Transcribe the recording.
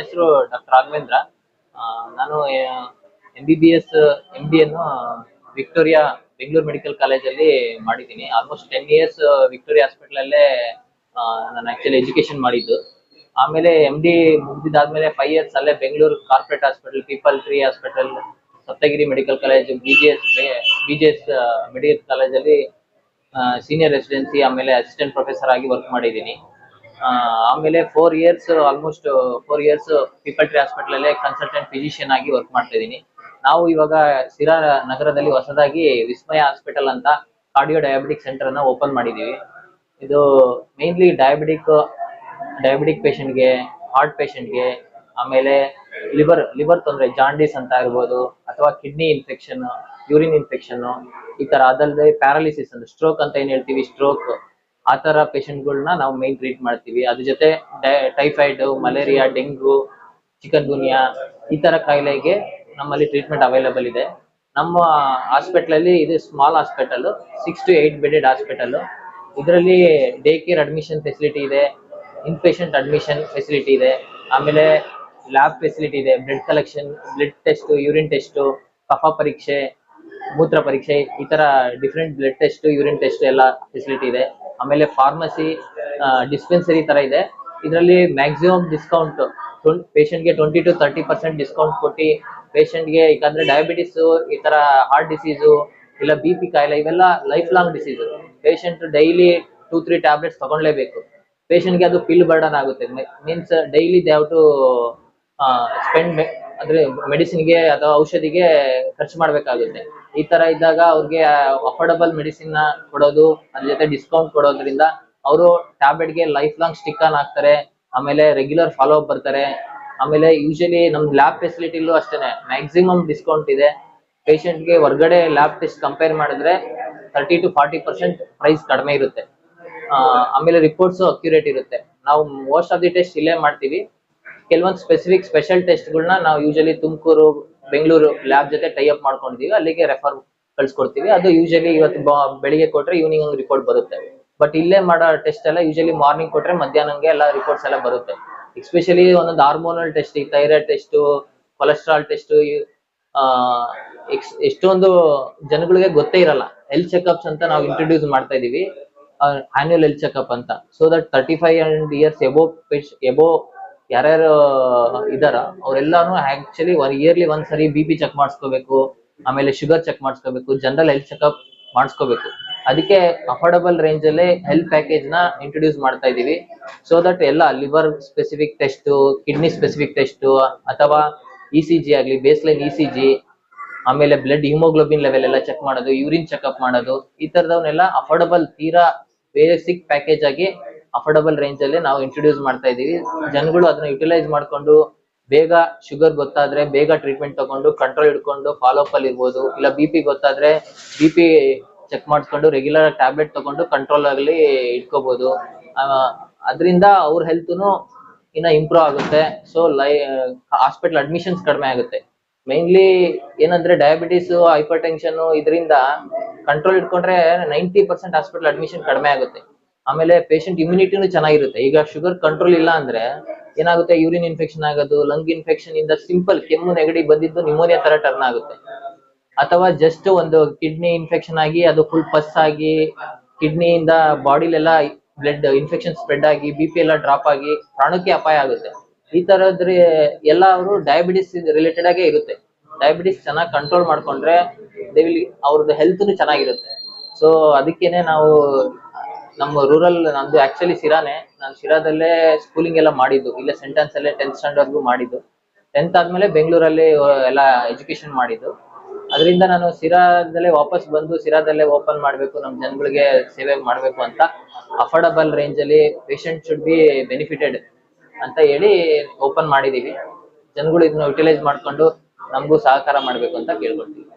ಹೆಸರು ಡಾಕ್ಟರ್ ರಾಘವೇಂದ್ರ. ನಾನು M B B S M D ಅನ್ನು ವಿಕ್ಟೋರಿಯಾ ಬೆಂಗಳೂರು ಮೆಡಿಕಲ್ ಕಾಲೇಜಲ್ಲಿ ಮಾಡಿದ್ದೀನಿ. Almost ten years Victoria hospital ಅಲ್ಲೇ ನಾನು ಆಕ್ಚುಲಿ ಎಜುಕೇಶನ್ ಮಾಡಿದ್ದು. ಆಮೇಲೆ ಎಂ ಡಿ ಮುಗಿದಾದ್ಮೇಲೆ ಫೈವ್ ಇಯರ್ಸ್ ಅಲ್ಲೇ Bengaluru corporate hospital People Tree hospital Saptagiri medical college B G S B G S medical ಕಾಲೇಜಲ್ಲಿ ಸೀನಿಯರ್ ರೆಸಿಡೆನ್ಸಿ ಆಮೇಲೆ ಅಸಿಸ್ಟೆಂಟ್ ಪ್ರೊಫೆಸರ್ ಆಗಿ work ಮಾಡಿದ್ದೀನಿ. ಆಮೇಲೆ four years almost four years People Tree hospital ಅಲ್ಲೇ consultant physician ಆಗಿ work ಮಾಡ್ತಾ ಇದ್ದೀನಿ. ನಾವು ಇವಾಗ ಸಿರಾ ನಗರದಲ್ಲಿ ಹೊಸದಾಗಿ ವಿಸ್ಮಯ ಹಾಸ್ಪಿಟಲ್ ಅಂತ ಕಾರ್ಡಿಯೋ ಡಯಾಬಿಟಿಕ್ ಸೆಂಟರ್ ಅನ್ನ ಓಪನ್ ಮಾಡಿದೀವಿ. ಇದು ಮೇನ್ಲಿ ಡಯಾಬಿಟಿಕ್ ಡಯಾಬಿಟಿಕ್ ಪೇಷಂಟ್ಗೆ ಹಾರ್ಟ್ ಪೇಷಂಟ್ಗೆ ಆಮೇಲೆ ಲಿವರ್ ಲಿವರ್ ತೊಂದರೆ ಜಾಂಡೀಸ್ ಅಂತ ಇರ್ಬೋದು, ಅಥವಾ ಕಿಡ್ನಿ ಇನ್ಫೆಕ್ಷನ್ ಯೂರಿನ್ ಇನ್ಫೆಕ್ಷನ್ ಈ ತರ ಅದಲ್ಲದೆ ಪ್ಯಾರಾಲಿಸಿಸ್ ಅಂದ್ರೆ ಸ್ಟ್ರೋಕ್ ಅಂತ ಏನ್ ಹೇಳ್ತೀವಿ? ಸ್ಟ್ರೋಕ್ ಆ ತರ ಪೇಷಂಟ್ಗಳನ್ನ ನಾವು ಮೇನ್ ಟ್ರೀಟ್ ಮಾಡ್ತೀವಿ. ಅದ್ರ ಜೊತೆ typhoid malaria dengue chikungunya ಈ ತರ ಕಾಯಿಲೆಗೆ ನಮ್ಮಲ್ಲಿ ಟ್ರೀಟ್ಮೆಂಟ್ ಅವೈಲೇಬಲ್ ಇದೆ. ನಮ್ಮ ಹಾಸ್ಪಿಟಲ್ ಅಲ್ಲಿ ಇದು small hospital six to eight bedded hospital ಇದರಲ್ಲಿ ಡೇ ಕೇರ್ ಅಡ್ಮಿಷನ್ ಫೆಸಿಲಿಟಿ ಇದೆ ಇನ್ ಪೇಷಂಟ್ ಅಡ್ಮಿಷನ್ ಫೆಸಿಲಿಟಿ ಇದೆ, ಆಮೇಲೆ ಲ್ಯಾಬ್ ಫೆಸಿಲಿಟಿ ಇದೆ blood collection blood test urine test ಕಫ ಪರೀಕ್ಷೆ, ಮೂತ್ರ ಪರೀಕ್ಷೆ, ಈ ತರ different blood test urine test ಎಲ್ಲ ಫೆಸಿಲಿಟಿ ಇದೆ. ಆಮೇಲೆ ಫಾರ್ಮಸಿ ಡಿಸ್ಪೆನ್ಸರಿ ತರ ಇದೆ. ಇದರಲ್ಲಿ ಮ್ಯಾಕ್ಸಿಮಮ್ ಡಿಸ್ಕೌಂಟ್ ಪೇಷಂಟ್ಗೆ twenty to thirty percent discount ಕೊಟ್ಟು ಪೇಷಂಟ್ಗೆ ಯಾಕಂದ್ರೆ ಡಯಾಬಿಟಿಸ್ ಈ ತರ ಹಾರ್ಟ್ ಡಿಸೀಸು ಇಲ್ಲ ಬಿ ಪಿ ಕಾಯಿಲೆ, ಇವೆಲ್ಲ life long disease patient daily two three tablets ತಗೊಳ್ಲೇಬೇಕು ಪೇಷಂಟ್ಗೆ ಅದು ಪಿಲ್ ಬರ್ಡನ್ ಆಗುತ್ತೆ. Means daily they have to spend ಅಂದ್ರೆ ಮೆಡಿಸಿನ್ಗೆ ಅಥವಾ ಔಷಧಿಗೆ ಖರ್ಚು ಮಾಡ್ಬೇಕಾಗುತ್ತೆ. ಈ ತರ ಇದ್ದಾಗ ಅವ್ರಿಗೆ ಅಫೋರ್ಡಬಲ್ ಮೆಡಿಸಿನ್ನ ಕೊಡೋದು, ಅದ್ರ ಜೊತೆ ಡಿಸ್ಕೌಂಟ್ ಕೊಡೋದ್ರಿಂದ ಅವರು ಟ್ಯಾಬ್ಲೆಟ್ಗೆ ಲೈಫ್ ಲಾಂಗ್ ಸ್ಟಿಕ್ ಆನ್ ಆಗ್ತಾರೆ ಆಮೇಲೆ ರೆಗ್ಯುಲರ್ ಫಾಲೋ ಅಪ್ ಬರ್ತಾರೆ, ಆಮೇಲೆ ಯೂಶಲಿ ನಮ್ ಲ್ಯಾಬ್ ಫೆಸಿಲಿಟಿಲೂ ಅಷ್ಟೇನೆ ಮ್ಯಾಕ್ಸಿಮಮ್ ಡಿಸ್ಕೌಂಟ್ ಇದೆ. ಪೇಷಂಟ್ಗೆ ಹೊರಗಡೆ ಲ್ಯಾಬ್ ಟೆಸ್ಟ್ ಕಂಪೇರ್ ಮಾಡಿದ್ರೆ thirty to forty percent price ಕಡಿಮೆ ಇರುತ್ತೆ. ಆಮೇಲೆ ರಿಪೋರ್ಟ್ಸ್ ಅಕ್ಯುರೇಟ್ ಇರುತ್ತೆ. ನಾವು ಮೋಸ್ಟ್ ಆಫ್ ದಿ ಟೆಸ್ಟ್ ಇಲ್ಲೇ ಮಾಡ್ತೀವಿ. ಕೆಲವೊಂದು ಸ್ಪೆಸಿಫಿಕ್ ಸ್ಪೆಷಲ್ ಟೆಸ್ಟ್ಗಳನ್ನ ನಾವು ಯೂಶಲಿ ತುಮಕೂರು ಬೆಂಗಳೂರು ಲ್ಯಾಬ್ ಜೊತೆ ಟೈ ಅಪ್ ಮಾಡ್ಕೊಂಡಿದೀವಿ, ಅಲ್ಲಿಗೆ ರೆಫರ್ ಕಳ್ಸಿಕೊಡ್ತೀವಿ. ಅದು ಯೂಶಲಿ ಇವತ್ತು ಬೆಳಿಗ್ಗೆ ಕೊಟ್ರೆ ಈವ್ನಿಂಗ್ ಹಂಗೆ ರಿಪೋರ್ಟ್ ಬರುತ್ತೆ. ಬಟ್ ಇಲ್ಲೇ ಮಾಡೋ ಟೆಸ್ಟ್ ಎಲ್ಲ ಯೂಶಲಿ ಮಾರ್ನಿಂಗ್ ಕೊಟ್ರೆ ಮಧ್ಯಾಹ್ನಂಗೆ ಎಲ್ಲ ರಿಪೋರ್ಟ್ಸ್ ಎಲ್ಲ ಬರುತ್ತೆ. ಎಸ್ಪೆಷಲಿ ಒಂದೊಂದು hormonal test thyroid test cholesterol test ಎಷ್ಟೊಂದು ಜನಗಳಿಗೆ ಗೊತ್ತೇ ಇರಲ್ಲ. ಹೆಲ್ತ್ ಚೆಕಪ್ಸ್ ಅಂತ ನಾವು ಇಂಟ್ರೊಡ್ಯೂಸ್ ಮಾಡ್ತಾ ಇದೀವಿ. ಆನ್ಯುವಲ್ ಹೆಲ್ತ್ ಚೆಕಪ್ ಅಂತ. So that thirty five and years above above ಯಾರ್ಯಾರು ಇದಾರ, ಅವರೆಲ್ಲಾನು ಆಕ್ಚುಲಿ ಒನ್ ಇಯರ್ಲಿ ಒಂದ್ ಸರಿ ಬಿ ಪಿ ಚೆಕ್ ಮಾಡಿಸ್ಕೋಬೇಕು, ಆಮೇಲೆ ಶುಗರ್ ಚೆಕ್ ಮಾಡಿಸ್ಕೋಬೇಕು ಜನರಲ್ ಹೆಲ್ತ್ ಚೆಕಪ್ ಮಾಡಿಸ್ಕೋಬೇಕು. ಅದಕ್ಕೆ ಅಫೋರ್ಡಬಲ್ ರೇಂಜ್ ಅಲ್ಲಿ ಹೆಲ್ತ್ ಪ್ಯಾಕೇಜ್ನ ಇಂಟ್ರೊಡ್ಯೂಸ್ ಮಾಡ್ತಾ ಇದೀವಿ. ಸೊ ದಟ್ ಎಲ್ಲ liver specific test kidney specific test ಅಥವಾ ಇ ಸಿ ಜಿ ಆಗ್ಲಿ baseline E C G ಆಮೇಲೆ ಬ್ಲಡ್ ಹಿಮೋಗ್ಲೋಬಿನ್ ಲೆವೆಲ್ ಎಲ್ಲ ಚೆಕ್ ಮಾಡೋದು ಯೂರಿನ್ ಚೆಕ್ಅಪ್ ಮಾಡೋದು, ಈ ತರದವನ್ನೆಲ್ಲ ಅಫೋರ್ಡಬಲ್ ತೀರಾ ಬೇಸಿಕ್ ಪ್ಯಾಕೇಜ್ ಆಗಿ ಅಫೋರ್ಡಬಲ್ ರೇಂಜ್ ಅಲ್ಲಿ ನಾವು ಇಂಟ್ರೊಡ್ಯೂಸ್ ಮಾಡ್ತಾ ಇದೀವಿ ಜನಗಳು ಅದನ್ನ ಯುಟಿಲೈಸ್ ಮಾಡ್ಕೊಂಡು ಬೇಗ ಶುಗರ್ ಗೊತ್ತಾದ್ರೆ ಬೇಗ ಟ್ರೀಟ್ಮೆಂಟ್ ತಗೊಂಡು ಕಂಟ್ರೋಲ್ ಇಟ್ಕೊಂಡು ಫಾಲೋ ಅಪ್ ಅಲ್ಲಿ ಇರ್ಬೋದು. ಇಲ್ಲ ಬಿ ಪಿ ಗೊತ್ತಾದ್ರೆ ಬಿ ಪಿ ಚೆಕ್ ಮಾಡಿಸ್ಕೊಂಡು ರೆಗ್ಯುಲರ್ ಟ್ಯಾಬ್ಲೆಟ್ ತಗೊಂಡು ಕಂಟ್ರೋಲ್ ಆಗಲಿ ಇಟ್ಕೋಬಹುದು ಅದರಿಂದ ಅವ್ರ ಹೆಲ್ತ್ನು ಇನ್ನ ಇಂಪ್ರೂವ್ ಆಗುತ್ತೆ. ಸೊ ಲೈ ಹಾಸ್ಪಿಟಲ್ ಅಡ್ಮಿಷನ್ಸ್ ಕಡಿಮೆ ಆಗುತ್ತೆ. ಮೇನ್ಲಿ ಏನಂದ್ರೆ ಡಯಾಬಿಟಿಸ್ ಹೈಪರ್ ಟೆನ್ಷನ್ ಇದರಿಂದ ಕಂಟ್ರೋಲ್ ಇಟ್ಕೊಂಡ್ರೆ ನೈಂಟಿ ಪರ್ಸೆಂಟ್ ಹಾಸ್ಪಿಟಲ್ ಅಡ್ಮಿಷನ್ ಕಡಿಮೆ ಆಗುತ್ತೆ. ಆಮೇಲೆ ಪೇಷಂಟ್ ಇಮ್ಯುನಿಟಿನೂ ಚೆನ್ನಾಗಿರುತ್ತೆ. ಈಗ ಶುಗರ್ ಕಂಟ್ರೋಲ್ ಇಲ್ಲ ಅಂದ್ರೆ ಏನಾಗುತ್ತೆ? ಯೂರಿನ್ ಇನ್ಫೆಕ್ಷನ್ ಆಗೋದು ಲಂಗ್ ಇನ್ಫೆಕ್ಷನ್ ಇಂದ ಸಿಂಪಲ್ ಕೆಮ್ಮು ನೆಗಡಿ ಬಂದಿದ್ದು ನಿಮೋನಿಯಾ ತರ ಟರ್ನ್ ಆಗುತ್ತೆ. ಅಥವಾ ಜಸ್ಟ್ ಒಂದು ಕಿಡ್ನಿ ಇನ್ಫೆಕ್ಷನ್ ಆಗಿ ಅದು ಫುಲ್ ಪಸ್ ಆಗಿ ಕಿಡ್ನಿಯಿಂದ ಬಾಡಿಲೆಲ್ಲ ಬ್ಲಡ್ ಇನ್ಫೆಕ್ಷನ್ ಸ್ಪ್ರೆಡ್ ಆಗಿ ಬಿ ಪಿ ಎಲ್ಲ ಡ್ರಾಪ್ ಆಗಿ ಪ್ರಾಣಕ್ಕೆ ಅಪಾಯ ಆಗುತ್ತೆ. ಈ ತರದ್ರಿ ಎಲ್ಲ ಅವರು ಡಯಾಬಿಟಿಸ್ ರಿಲೇಟೆಡ್ ಆಗೇ ಇರುತ್ತೆ. ಡಯಾಬಿಟಿಸ್ ಚೆನ್ನಾಗಿ ಕಂಟ್ರೋಲ್ ಮಾಡ್ಕೊಂಡ್ರೆ ದೇ ವಿಲ್ ಅವ್ರದ್ದು ಹೆಲ್ತ್ನು ಚೆನ್ನಾಗಿರುತ್ತೆ. ಸೊ ಅದಕ್ಕೇನೆ ನಾವು ನಮ್ಮ ರೂರಲ್ ನಂದು ಆಕ್ಚುಲಿ ಶಿರಾನೇ. ನಾನು ಶಿರಾದಲ್ಲೇ ಸ್ಕೂಲಿಂಗ್ ಎಲ್ಲ ಮಾಡಿದ್ದು. ಇಲ್ಲೇ ಸೆಂಟೆನ್ಸ್ ಅಲ್ಲೇ ಟೆಂತ್ ಸ್ಟ್ಯಾಂಡರ್ಡ್ಗೂ ಮಾಡಿದ್ದು. ಟೆಂತ್ ಆದ್ಮೇಲೆ ಬೆಂಗಳೂರಲ್ಲಿ ಎಲ್ಲ ಎಜುಕೇಶನ್ ಮಾಡಿದ್ದು. ಅದರಿಂದ ನಾನು ಸಿರಾದಲ್ಲೇ ವಾಪಸ್ ಬಂದು ಸಿರಾದಲ್ಲೇ ಓಪನ್ ಮಾಡಬೇಕು ನಮ್ಮ ಜನಗಳಿಗೆ ಸೇವೆ ಮಾಡಬೇಕು ಅಂತ ಅಫೋರ್ಡಬಲ್ ರೇಂಜ್ ಅಲ್ಲಿ ಪೇಷಂಟ್ ಶುಡ್ ಬಿ ಬೆನಿಫಿಟೆಡ್ ಅಂತ ಹೇಳಿ ಓಪನ್ ಮಾಡಿದೀವಿ ಜನಗಳು ಇದನ್ನ ಯುಟಿಲೈಸ್ ಮಾಡ್ಕೊಂಡು ನಮಗೂ ಸಹಕಾರ ಮಾಡಬೇಕು ಅಂತ ಕೇಳ್ಕೊಳ್ತೀವಿ.